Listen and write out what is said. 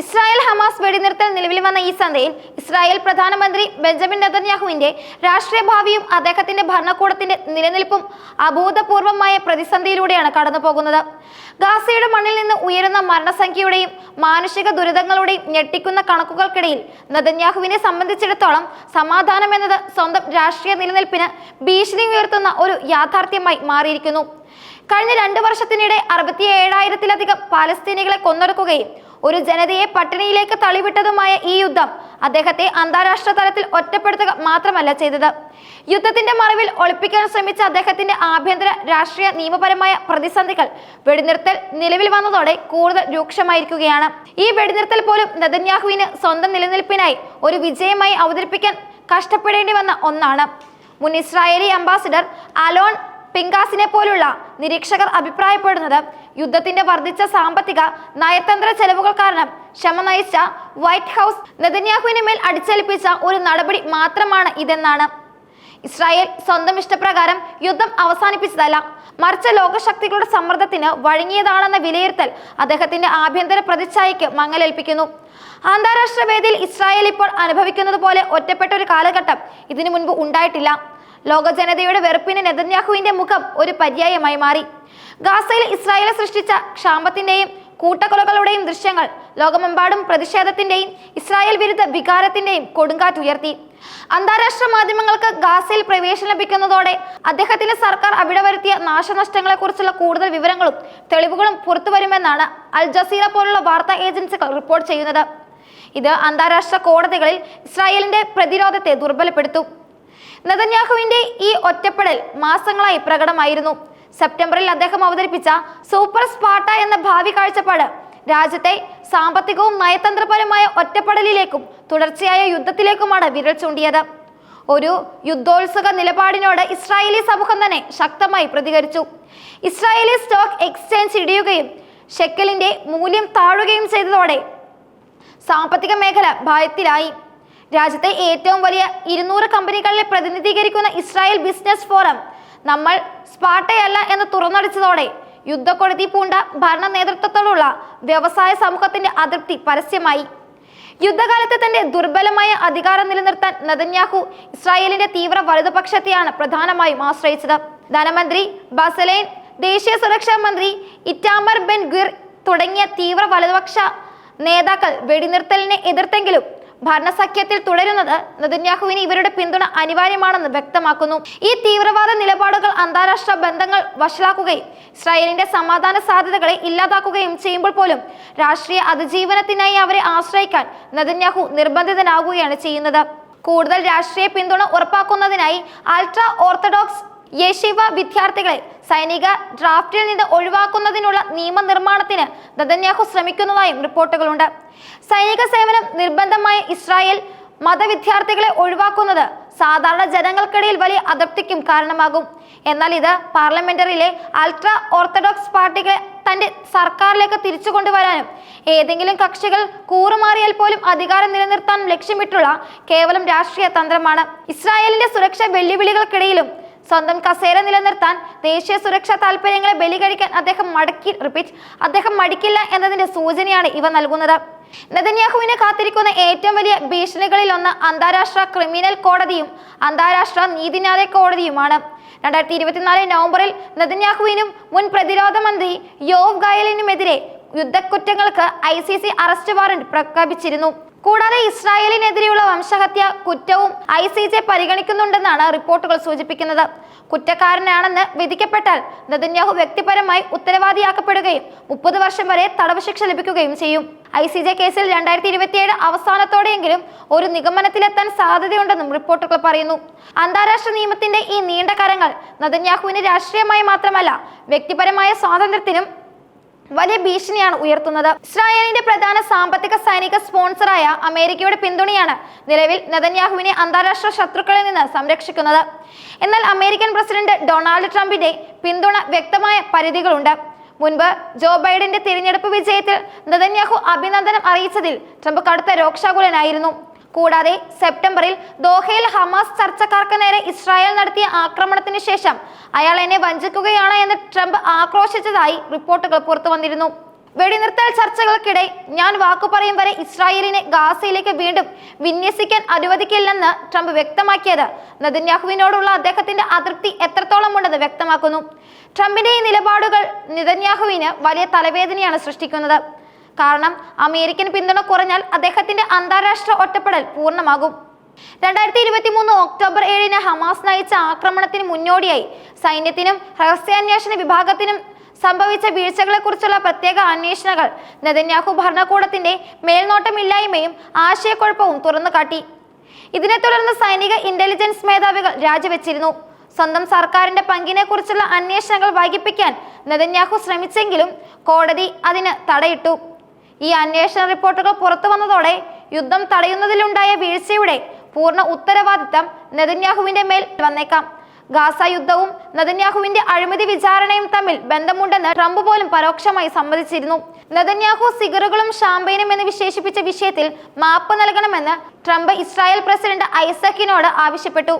Israel Hamas വെടിനിർത്തൽ നിലവിൽ വന്ന ഈ സന്ധ്യയിൽ ഇസ്രായേൽ പ്രധാനമന്ത്രി ബെഞ്ചമിൻ നെതന്യാഹുവിന്റെ രാഷ്ട്രീയ ഭാവിയും അദ്ദേഹത്തിന്റെ ഭരണകൂടത്തിന്റെ നിലനിൽപ്പും അഭൂതപൂർവമായ പ്രതിസന്ധിയിലൂടെയാണ് കടന്നുപോകുന്നത്. ഗാസയുടെ മണ്ണിൽ നിന്ന് ഉയരുന്ന മരണസംഖ്യയുടെയും മാനുഷിക ദുരിതങ്ങളുടെയും ഞെട്ടിക്കുന്ന കണക്കുകൾക്കിടയിൽ നെതന്യാഹുവിനെ സംബന്ധിച്ചിടത്തോളം സമാധാനം എന്നത് സ്വന്തം രാഷ്ട്രീയ നിലനിൽപ്പിന് ഭീഷണി ഉയർത്തുന്ന ഒരു യാഥാർത്ഥ്യമായി മാറിയിരിക്കുന്നു. കഴിഞ്ഞ രണ്ടു വർഷത്തിനിടെ അറുപത്തി ഏഴായിരത്തിലധികം പാലസ്തീനികളെ കൊന്നൊടുക്കുകയും ഒരു ജനതയെ പട്ടിണിയിലേക്ക് തള്ളിവിട്ടതുമായ ഈ യുദ്ധം അദ്ദേഹത്തെ അന്താരാഷ്ട്ര തലത്തിൽ ഒറ്റപ്പെടുത്തുക മാത്രമല്ല ചെയ്തത്. യുദ്ധത്തിന്റെ മറവിൽ ഒളിപ്പിക്കാൻ ശ്രമിച്ച അദ്ദേഹത്തിന്റെ ആഭ്യന്തര രാഷ്ട്രീയ നിയമപരമായ പ്രതിസന്ധികൾ വെടിനിർത്തൽ നിലവിൽ വന്നതോടെ കൂടുതൽ രൂക്ഷമായിരിക്കുകയാണ്. ഈ വെടിനിർത്തൽ പോലും നെതന്യാഹുവിന് സ്വന്തം നിലനിൽപ്പിനായി ഒരു വിജയമായി അവതരിപ്പിക്കാൻ കഷ്ടപ്പെടേണ്ടി വന്ന ഒന്നാണ്. മുൻ ഇസ്രായേലി അംബാസിഡർ അലോൺ പിങ്കാസിനെ പോലുള്ള നിരീക്ഷകർ അഭിപ്രായപ്പെടുന്നത് യുദ്ധത്തിന്റെ വർദ്ധിച്ച സാമ്പത്തിക നയതന്ത്ര ചെലവുകൾ കാരണം ക്ഷമ നയിച്ച വൈറ്റ് ഹൗസ് നെതന്യാഹുവിന് മേൽ അടിച്ചേൽപ്പിച്ച ഒരു നടപടി മാത്രമാണ് ഇതെന്നാണ്. ഇസ്രായേൽ സ്വന്തം ഇഷ്ടപ്രകാരം യുദ്ധം അവസാനിപ്പിച്ചതല്ല മറിച്ച് ലോകശക്തികളുടെ സമ്മർദ്ദത്തിന് വഴങ്ങിയതാണെന്ന വിലയിരുത്തൽ അദ്ദേഹത്തിന്റെ ആഭ്യന്തര പ്രതിച്ഛായയ്ക്ക് മങ്ങലേൽപ്പിക്കുന്നു. അന്താരാഷ്ട്ര വേദിയിൽ ഇസ്രായേൽ ഇപ്പോൾ അനുഭവിക്കുന്നത് പോലെ ഒറ്റപ്പെട്ട ഒരു കാലഘട്ടം ഇതിനു മുൻപ് ഉണ്ടായിട്ടില്ല. ലോക ജനതയുടെ വെറുപ്പിന് നെതന്യാഹുവിന്റെ മുഖം ഒരു പര്യായമായി മാറി. ഗാസയിൽ ഇസ്രായേൽ സൃഷ്ടിച്ച ക്ഷാമത്തിന്റെയും കൂട്ടക്കൊലകളുടെയും ദൃശ്യങ്ങൾ ലോകമെമ്പാടും പ്രതിഷേധത്തിന്റെയും ഇസ്രായേൽ വിരുദ്ധ വികാരത്തിന്റെയും കൊടുങ്കാറ്റുയർത്തി അന്താരാഷ്ട്ര മാധ്യമങ്ങൾക്ക് ഗാസയിൽ പ്രവേശനം ലഭിക്കുന്നതോടെ അദ്ദേഹത്തിന്റെ സർക്കാർ അവിടെ വരുത്തിയ നാശനഷ്ടങ്ങളെക്കുറിച്ചുള്ള കൂടുതൽ വിവരങ്ങളും തെളിവുകളും പുറത്തുവരുമെന്നാണ് അൽ ജസീറ പോലുള്ള വാർത്താ ഏജൻസികൾ റിപ്പോർട്ട് ചെയ്യുന്നത്. ഇത് അന്താരാഷ്ട്ര കോടതികളിൽ ഇസ്രായേലിന്റെ പ്രതിരോധത്തെ ദുർബലപ്പെടുത്തും. നെതന്യാഹുവിന്റെ ഈ ഒറ്റപ്പെടൽ മാസങ്ങളായി പ്രകടമായിരുന്നു. സെപ്റ്റംബറിൽ അദ്ദേഹം അവതരിപ്പിച്ച സൂപ്പർ സ്പാട്ട എന്ന ഭാവി കാഴ്ചപ്പാട് രാജ്യത്തെ സാമ്പത്തികവും നയതന്ത്രപരമായ ഒറ്റപ്പെടലിലേക്കും തുടർച്ചയായ യുദ്ധത്തിലേക്കുമാണ് വിരൽ ചൂണ്ടിയത്. ഒരു യുദ്ധോത്സുക നിലപാടിനോട് ഇസ്രായേലി സമൂഹം തന്നെ ശക്തമായി പ്രതികരിച്ചു. ഇസ്രായേലി സ്റ്റോക്ക് എക്സ്ചേഞ്ച് ഇടിയുകയും ഷെക്കലിന്റെ മൂല്യം താഴുകയും ചെയ്തതോടെ സാമ്പത്തിക മേഖല ഭയത്തിലായി. രാജ്യത്തെ ഏറ്റവും വലിയ ഇരുന്നൂറ് കമ്പനികളെ പ്രതിനിധീകരിക്കുന്ന ഇസ്രായേൽ ബിസിനസ് ഫോറം നമ്മൾ സ്പാട്ടയല്ല എന്ന് തുറന്നടിച്ചതോടെ യുദ്ധക്കൊടുതി പൂണ്ട ഭരണ നേതൃത്വത്തോടുള്ള വ്യവസായ സമൂഹത്തിന്റെ അതൃപ്തി പരസ്യമായി. യുദ്ധകാലത്തെ തന്റെ ദുർബലമായ അധികാരം നിലനിർത്താൻ നദന്യാഹു ഇസ്രായേലിന്റെ തീവ്ര വലതുപക്ഷത്തെയാണ് പ്രധാനമായും ആശ്രയിച്ചത്. ധനമന്ത്രി ബസലേൻ ദേശീയ സുരക്ഷാ മന്ത്രി ഇറ്റാമർ ബെൻ ഗിർ തുടങ്ങിയ തീവ്ര വലതുപക്ഷ നേതാക്കൾ വെടിനിർത്തലിനെ എതിർത്തെങ്കിലും ഭരണസഖ്യത്തിൽ തുടരുന്നത് നെതന്യാഹുവിന് ഇവരുടെ പിന്തുണ അനിവാര്യമാണെന്ന് വ്യക്തമാക്കുന്നു. ഈ തീവ്രവാദ നിലപാടുകൾ അന്താരാഷ്ട്ര ബന്ധങ്ങൾ വഷളാക്കുകയും ഇസ്രായേലിന്റെ സമാധാന സാധ്യതകളെ ഇല്ലാതാക്കുകയും ചെയ്യുമ്പോൾ പോലും രാഷ്ട്രീയ അതിജീവനത്തിനായി അവരെ ആശ്രയിക്കാൻ നെതന്യാഹു നിർബന്ധിതനാകുകയാണ് ചെയ്യുന്നത്. കൂടുതൽ രാഷ്ട്രീയ പിന്തുണ ഉറപ്പാക്കുന്നതിനായി അൾട്രാ ഓർത്തഡോക്സ് യേശിവ വിദ്യാർത്ഥികളെ സൈനിക ഡ്രാഫ്റ്റിൽ നിന്ന് ഒഴിവാക്കുന്നതിനുള്ള നിയമനിർമ്മാണത്തിന് നദന്യാഹു ശ്രമിക്കുന്നതായും റിപ്പോർട്ടുകളുണ്ട്. സൈനിക സേവനം നിർബന്ധമായ ഇസ്രായേൽ മതവിദ്യാർത്ഥികളെ ഒഴിവാക്കുന്നത് സാധാരണ ജനങ്ങൾക്കിടയിൽ വലിയ അതൃപ്തിക്കും കാരണമാകും. എന്നാൽ ഇത് പാർലമെന്ററിയിലെ അൾട്രാ ഓർത്തഡോക്സ് പാർട്ടികളെ തന്റെ സർക്കാരിലേക്ക് തിരിച്ചു കൊണ്ടുവരാനും ഏതെങ്കിലും കക്ഷികൾ കൂറുമാറിയാൽ പോലും അധികാരം നിലനിർത്താനും ലക്ഷ്യമിട്ടുള്ള കേവലം രാഷ്ട്രീയ തന്ത്രമാണ്. ഇസ്രായേലിന്റെ സുരക്ഷാ വെല്ലുവിളികൾക്കിടയിലും സ്വന്തം കസേര നിലനിർത്താൻ ദേശീയ സുരക്ഷാ താല്പര്യങ്ങളെ ബലി കഴിക്കാൻ അദ്ദേഹം മടക്കി റിപ്പീറ്റ് അദ്ദേഹം മടിക്കില്ല എന്നതിന്റെ സൂചനയാണ് ഇവ നൽകുന്നത്. നെതന്യാഹുവിനെ കാത്തിരിക്കുന്ന ഏറ്റവും വലിയ ഭീഷണികളിൽ ഒന്ന് അന്താരാഷ്ട്ര ക്രിമിനൽ കോടതിയും അന്താരാഷ്ട്ര നീതിന്യായ കോടതിയുമാണ്. രണ്ടായിരത്തി ഇരുപത്തിനാല് നവംബറിൽ നെതന്യാഹുവിനും മുൻ പ്രതിരോധ മന്ത്രി യോവ് ഗായലിനുമെതിരെ യുദ്ധക്കുറ്റങ്ങൾക്ക് I C C arrest warrant പ്രഖ്യാപിച്ചിരുന്നു. കൂടാതെ ഇസ്രായേലിനെതിരെയുള്ള വംശഹത്യ കുറ്റവും ഐ സി ജെ പരിഗണിക്കുന്നുണ്ടെന്നാണ് റിപ്പോർട്ടുകൾ സൂചിപ്പിക്കുന്നത്. കുറ്റക്കാരനാണെന്ന് വിധിക്കപ്പെട്ടാൽ നെതന്യാഹു വ്യക്തിപരമായി ഉത്തരവാദിയാക്കപ്പെടുകയും മുപ്പത് വർഷം വരെ തടവ് ശിക്ഷ ലഭിക്കുകയും ചെയ്യും. ഐ സി ജെ കേസിൽ രണ്ടായിരത്തി ഇരുപത്തിയേഴ് അവസാനത്തോടെയെങ്കിലും ഒരു നിഗമനത്തിലെത്താൻ സാധ്യതയുണ്ടെന്നും റിപ്പോർട്ടുകൾ പറയുന്നു. അന്താരാഷ്ട്ര നിയമത്തിന്റെ ഈ നീണ്ട കരങ്ങൾ നെതന്യാഹുവിന് രാഷ്ട്രീയമായി മാത്രമല്ല വ്യക്തിപരമായ സ്വാതന്ത്ര്യത്തിനും വലിയ ഭീഷണിയാണ് ഉയർത്തുന്നത്. ഇസ്രായേലിന്റെ പ്രധാന സാമ്പത്തിക സൈനിക സ്പോൺസറായ അമേരിക്കയുടെ പിന്തുണയാണ് നിലവിൽ നെതന്യാഹുവിനെ അന്താരാഷ്ട്ര ശത്രുക്കളിൽ നിന്ന് സംരക്ഷിക്കുന്നത്. എന്നാൽ അമേരിക്കൻ പ്രസിഡന്റ് ഡൊണാൾഡ് ട്രംപിന്റെ പിന്തുണ വ്യക്തമായ പരിധികളുണ്ട്. മുൻപ് ജോ ബൈഡന്റെ തിരഞ്ഞെടുപ്പ് വിജയത്തിൽ നെതന്യാഹു അഭിനന്ദനം അറിയിച്ചതിൽ ട്രംപ് കടുത്ത രോക്ഷാകുലനായിരുന്നു. കൂടാതെ സെപ്റ്റംബറിൽ ദോഹയിൽ ഹമാസ് ചർച്ചക്കാർക്ക് നേരെ ഇസ്രായേൽ നടത്തിയ ആക്രമണത്തിന് ശേഷം അയാൾ എന്നെ വഞ്ചിക്കുകയാണ് എന്ന് ട്രംപ് ആക്രോശിച്ചതായി റിപ്പോർട്ടുകൾ പുറത്തു വന്നിരുന്നു. വെടിനിർത്തൽ ചർച്ചകൾക്കിടെ ഞാൻ വാക്കു പറയും വരെ ഇസ്രായേലിനെ ഗാസയിലേക്ക് വീണ്ടും വിന്യസിക്കാൻ അനുവദിക്കില്ലെന്ന് ട്രംപ് വ്യക്തമാക്കിയത്. നെതന്യാഹുവിനോടുള്ള അദ്ദേഹത്തിന്റെ അതൃപ്തി എത്രത്തോളം ഉണ്ടെന്ന് വ്യക്തമാക്കുന്നു. ട്രംപിന്റെ ഈ നിലപാടുകൾ നെതന്യാഹുവിന് വലിയ തലവേദനയാണ് സൃഷ്ടിക്കുന്നത്. കാരണം അമേരിക്കൻ പിന്തുണ കുറഞ്ഞാൽ അദ്ദേഹത്തിന്റെ അന്താരാഷ്ട്ര ഒറ്റപ്പെടൽ പൂർണമാകും. രണ്ടായിരത്തി ഇരുപത്തി മൂന്ന് ഒക്ടോബർ ഏഴിന് ഹമാസ് നയിച്ച ആക്രമണത്തിന് മുന്നോടിയായി. സൈന്യത്തിനും രഹസ്യാന്വേഷണ വിഭാഗത്തിനും സംഭവിച്ച വീഴ്ചകളെക്കുറിച്ചുള്ള പ്രത്യേക അന്വേഷണങ്ങൾ നെതന്യാഹു ഭരണകൂടത്തിന്റെ മേൽനോട്ടമില്ലായ്മയും ആശയക്കുഴപ്പവും തുറന്നുകാട്ടി. ഇതിനെ തുടർന്ന് സൈനിക ഇന്റലിജൻസ് മേധാവികൾ രാജിവെച്ചിരുന്നു. സ്വന്തം സർക്കാരിന്റെ പങ്കിനെക്കുറിച്ചുള്ള അന്വേഷണങ്ങൾ വൈകിപ്പിക്കാൻ നെതന്യാഹു ശ്രമിച്ചെങ്കിലും കോടതി അതിന് തടയിട്ടു. ഈ അന്വേഷണ റിപ്പോർട്ടുകൾ പുറത്തു വന്നതോടെ യുദ്ധം തടയുന്നതിലുണ്ടായ വീഴ്ചയുടെ പൂർണ ഉത്തരവാദിത്തം നെതന്യാഹുവിന്റെ മേൽ വന്നേക്കാം. ഗാസ യുദ്ധവും നെതന്യാഹുവിന്റെ അഴിമതി വിചാരണയും തമ്മിൽ ബന്ധമുണ്ടെന്ന് ട്രംപ് പോലും പരോക്ഷമായി സമ്മതിച്ചിരുന്നു. നെതന്യാഹു സിഗറുകളും ഷാമ്പയിനും എന്ന് വിശേഷിപ്പിച്ച വിഷയത്തിൽ മാപ്പ് നൽകണമെന്ന് ട്രംപ് ഇസ്രായേൽ പ്രസിഡന്റ് ഐസക്കിനോട് ആവശ്യപ്പെട്ടു.